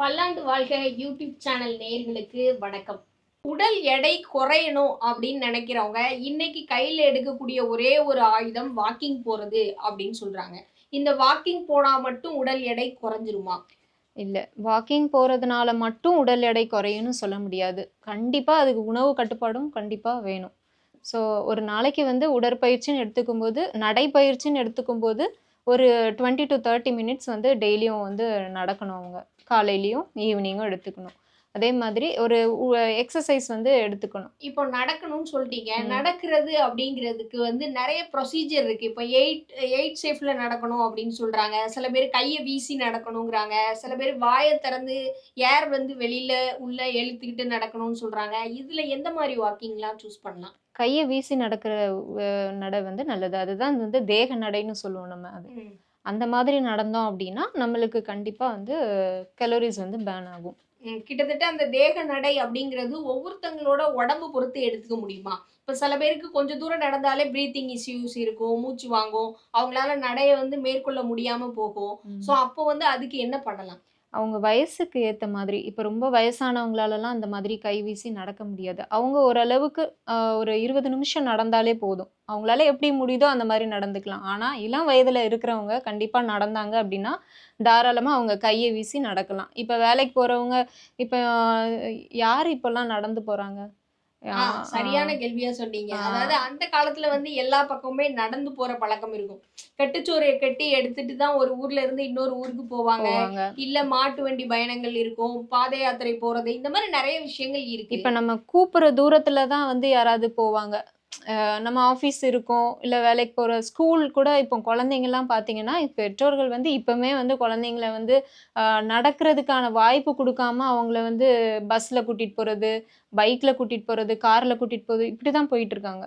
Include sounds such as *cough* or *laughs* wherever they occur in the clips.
பல்லாண்டு வாழ்க YouTube channel நேர்களுக்கு வணக்கம். உடல் எடை குறையணும் அப்படின்னு நினைக்கிறவங்க இன்னைக்கு கையில் எடுக்கக்கூடிய ஒரே ஒரு ஆயுதம் வாக்கிங் போகிறது அப்படின்னு சொல்கிறாங்க இந்த வாக்கிங் போனால் மட்டும் உடல் எடை குறைஞ்சிருமா? இல்லை வாக்கிங் போகிறதுனால மட்டும் உடல் எடை குறையும்னு சொல்ல முடியாது. கண்டிப்பாக அதுக்கு உணவு கட்டுப்பாடும் கண்டிப்பாக வேணும். ஸோ ஒரு நாளைக்கு வந்து உடற்பயிற்சின்னு எடுத்துக்கும்போது நடைப்பயிற்சின்னு எடுத்துக்கும்போது ஒரு டுவெண்ட்டி டு தேர்ட்டி மினிட்ஸ் வந்து டெய்லியும் வந்து நடக்கணும் அவங்க. காலையிலையும் ஈவினிங்கும் எடுத்துக்கணும். அதே மாதிரி ஒரு எக்ஸசைஸ் வந்து எடுத்துக்கணும். இப்போ நடக்கணும்னு சொல்லிட்டீங்க. நடக்கிறது அப்படிங்கிறதுக்கு வந்து நிறைய ப்ரொசீஜர் இருக்கு. இப்போ எயிட் எயிட் சேஃப்ல நடக்கணும் அப்படின்னு சொல்றாங்க. சில பேர் கையை வீசி நடக்கணுங்கிறாங்க. சில பேர் வாயை திறந்து ஏர் வந்து வெளியில உள்ள இழுத்துக்கிட்டு நடக்கணும்னு சொல்றாங்க. இதுல எந்த மாதிரி வாக்கிங்லாம் சூஸ் பண்ணலாம்? கையை வீசி நடக்கிற நடை வந்து நல்லது. அதுதான் வந்து தேக நடைன்னு சொல்லுவோம் நம்ம அது. அந்த மாதிரி நடந்தோம் அப்படின்னா நம்மளுக்கு கண்டிப்பாக வந்து கலோரிஸ் வந்து பேர்ன் ஆகும். கிட்டத்தட்ட அந்த தேக நடை அப்படிங்கிறது ஒவ்வொருத்தங்களோட உடம்பு பொறுத்து எடுத்துக்க முடியுமா? இப்போ சில பேருக்கு கொஞ்சம் தூரம் நடந்தாலே பிரீத்திங் இஷ்யூஸ் இருக்கும் மூச்சு வாங்கும். அவங்களால நடைய வந்து மேற்கொள்ள முடியாம போகும். ஸோ அப்போ வந்து அதுக்கு என்ன பண்ணலாம்? அவங்க வயசுக்கு ஏற்ற மாதிரி இப்போ ரொம்ப வயசானவங்களாலலாம் அந்த மாதிரி கை வீசி நடக்க முடியாது. அவங்க ஓரளவுக்கு ஒரு இருபது நிமிஷம் நடந்தாலே போதும். அவங்களால எப்படி முடியுதோ அந்த மாதிரி நடந்துக்கலாம். ஆனால் இளம் வயதில் இருக்கிறவங்க கண்டிப்பாக நடந்தாங்க அப்படின்னா தாராளமாக அவங்க கையை வீசி நடக்கலாம். இப்போ வேலைக்கு போகிறவங்க இப்போ யார் இப்போல்லாம் நடந்து போகிறாங்க சரியான கேள்வியா சொன்னீங்க. அதாவது அந்த காலத்துல வந்து எல்லா பக்கமுமே நடந்து போற பழக்கம் இருக்கும். கட்டுச்சோறையை கட்டி எடுத்துட்டு தான் ஒரு ஊர்ல இருந்து இன்னொரு ஊருக்கு போவாங்க. இல்ல மாட்டு வண்டி பயணங்கள் இருக்கும். பாத யாத்திரை போறது. இந்த மாதிரி நிறைய விஷயங்கள் இருக்கு. இப்போ நம்ம கூப்பிட்ற தூரத்துல தான் வந்து யாராவது போவாங்க. நம்ம ஆஃபீஸ் இருக்கும் இல்லை வேலைக்கு போகிற ஸ்கூல் கூட இப்போ குழந்தைங்கலாம் பார்த்தீங்கன்னா பெற்றோர்கள் வந்து இப்போவுமே வந்து குழந்தைங்கள வந்து நடக்கிறதுக்கான வாய்ப்பு கொடுக்காம அவங்கள வந்து பஸ்ஸில் கூட்டிகிட்டு போகிறது பைக்கில் கூட்டிகிட்டு போகிறது காரில் கூட்டிகிட்டு போகிறது இப்படி தான் போயிட்டு இருக்காங்க.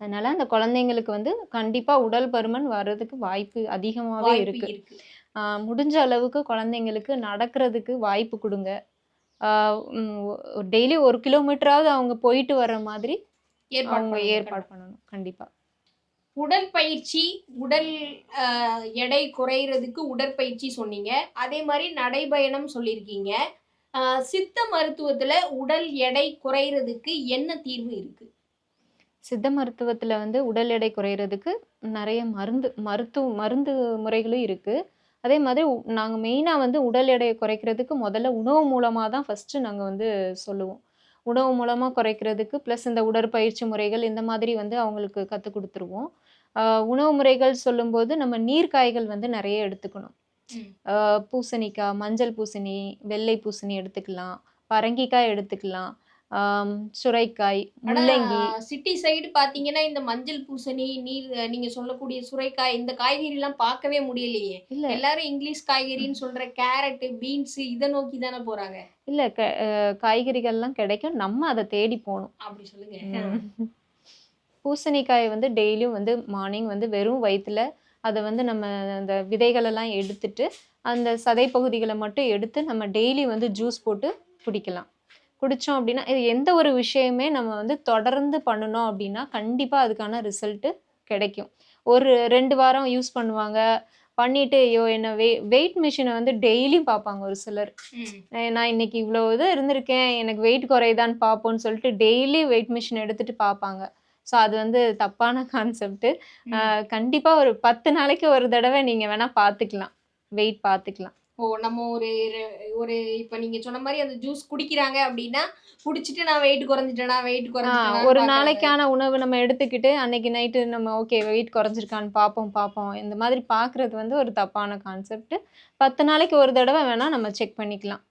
அதனால அந்த குழந்தைங்களுக்கு வந்து கண்டிப்பாக உடல் பருமன் வர்றதுக்கு வாய்ப்பு அதிகமாகவே வாய்ப்பு இருக்கு. இருக்கு. ஆஹ் முடிஞ்ச அளவுக்கு குழந்தைங்களுக்கு நடக்கிறதுக்கு வாய்ப்பு கொடுங்க. டெய்லி ஒரு கிலோமீட்டராவது அவங்க போயிட்டு வர்ற மாதிரி அவங்க. ஏற்பாடு பண்ணணும் கண்டிப்பா. உடற்பயிற்சி உடல் எடை குறையிறதுக்கு உடற்பயிற்சி சொன்னீங்க. அதே மாதிரி நடைபயணம் சொல்லியிருக்கீங்க. சித்த மருத்துவத்துல உடல் எடை குறையிறதுக்கு என்ன தீர்வு இருக்கு? சித்த மருத்துவத்துல வந்து உடல் எடை குறையிறதுக்கு நிறைய மருந்து மருத்துவ மருந்து முறைகளும் இருக்கு. அதே மாதிரி உ- நாங்க மெயினா வந்து உடல் எடையை குறைக்கிறதுக்கு முதல்ல உணவு மூலமா தான் ஃபர்ஸ்ட் நாங்க வந்து சொல்லுவோம். உணவு மூலமா குறைக்கிறதுக்கு ப்ளஸ் இந்த உடற்பயிற்சி முறைகள் இந்த மாதிரி வந்து அவங்களுக்கு கற்றுக் கொடுத்துருவோம். உணவு முறைகள் சொல்லும்போது நம்ம நீர்க்காய்கள் வந்து நிறைய எடுத்துக்கணும். பூசணிக்காய் மஞ்சள் பூசணி வெள்ளை பூசணி எடுத்துக்கலாம். பரங்கிக்காய் எடுத்துக்கலாம். சுரைக்காய் முள்ளங்கி. சிட்டி சைடு பாத்தீங்கன்னா இந்த மஞ்சள் பூசணி நீர் நீங்க சொல்லக்கூடிய சுரைக்காய் இந்த காய்கறி எல்லாம் பார்க்கவே முடியலையே. இல்ல. எல்லாரும் இங்கிலீஷ் காய்கறின்னு சொல்ற கேரட் பீன்ஸ் இதை நோக்கி தானே போறாங்க. இல்ல காய்கறிகள்லாம் கிடைக்கும். நம்ம அதை தேடி போகணும். அப்படி சொல்லுங்க. பூசணிக்காய் வந்து டெய்லியும் வந்து மார்னிங் வந்து வெறும் வயிற்றுல அதை வந்து நம்ம அந்த விதைகளெல்லாம் எடுத்துட்டு அந்த சதை பகுதிகளை மட்டும் எடுத்து நம்ம டெய்லி வந்து ஜூஸ் போட்டு குடிக்கலாம். குடித்தோம் அப்படின்னா இது எந்த ஒரு விஷயமே நம்ம வந்து தொடர்ந்து பண்ணணும் அப்படின்னா கண்டிப்பாக அதுக்கான ரிசல்ட்டு கிடைக்கும். ஒரு ரெண்டு வாரம் யூஸ் பண்ணுவாங்க. பண்ணிட்டு ஐயோ என்ன வெ வெயிட் மிஷினை வந்து டெய்லியும் பார்ப்பாங்க ஒரு சிலர். நான் இன்னைக்கு இவ்வளோ இது இருந்திருக்கேன். எனக்கு வெயிட் குறையுதான்னு பார்ப்போம்னு சொல்லிட்டு டெய்லி வெயிட் மிஷின் எடுத்துட்டு பார்ப்பாங்க. ஸோ அது வந்து தப்பான *laughs* கான்செப்ட் கண்டிப்பாக ஒரு பத்து நாளைக்கு ஒரு தடவை நீங்கள் வேணால் பார்த்துக்கலாம். வெயிட் பார்த்துக்கலாம். ஓ நம்ம ஒரு ஒரு இப்ப நீங்க சொன்ன மாதிரி அந்த ஜூஸ் குடிக்கிறாங்க அப்படின்னா குடிச்சிட்டு நான் வெயிட் குறைஞ்சிட்டேனா வெயிட் குறைஞ்சிட்டேனா ஒரு நாளைக்கான உணவு நம்ம எடுத்துக்கிட்டு அன்னைக்கு நைட்டு நம்ம ஓகே வெயிட் குறைஞ்சிருக்கான்னு பார்ப்போம் பார்ப்போம். இந்த மாதிரி பார்க்குறது வந்து ஒரு தப்பான கான்செப்ட் பத்து நாளைக்கு ஒரு தடவை வேணால் நம்ம செக் பண்ணிக்கலாம்.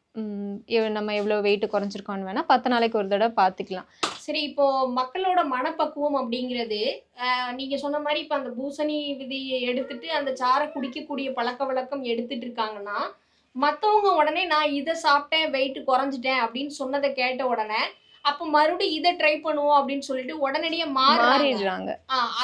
எவ்- நம்ம எவ்வளோ வெயிட் குறைஞ்சிருக்கோன்னு வேணால் பத்து நாளைக்கு ஒரு தடவை பார்த்துக்கலாம் சரி இப்போ மக்களோட மனப்பக்குவம் அப்படிங்கிறது அஹ், நீங்க சொன்ன மாதிரி இப்ப அந்த பூசணி விதையை எடுத்துட்டு அந்த சாறை குடிக்கக்கூடிய பழக்க வழக்கம் எடுத்துட்டு இருக்காங்கன்னா மத்தவங்க உடனே நான் இதை சாப்பிட்டேன் வெயிட் குறைஞ்சிட்டேன் அப்படின்னு சொன்னதை கேட்ட உடனே அப்ப மறுபடியும் இதை ட்ரை பண்ணுவோம் அப்படின்னு சொல்லிட்டு உடனடியே மாறிடுறாங்க.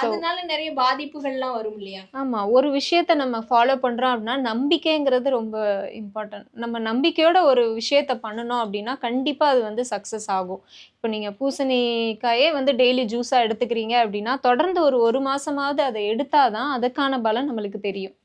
அதனால நிறைய பாதிப்புகள்லாம் வரும் இல்லையா? ஆமா ஒரு விஷயத்த நம்ம ஃபாலோ பண்றோம் அப்படின்னா நம்பிக்கைங்கிறது ரொம்ப இம்பார்ட்டன்ட் நம்ம நம்பிக்கையோட ஒரு விஷயத்த பண்ணணும் அப்படின்னா கண்டிப்பா அது வந்து சக்சஸ் ஆகும். இப்போ நீங்க பூசணிக்காயே வந்து டெய்லி ஜூஸா எடுத்துக்கிறீங்க அப்படின்னா தொடர்ந்து ஒரு ஒரு மாசமாவது அதை எடுத்தாதான் அதுக்கான பலன் நம்மளுக்கு தெரியும்.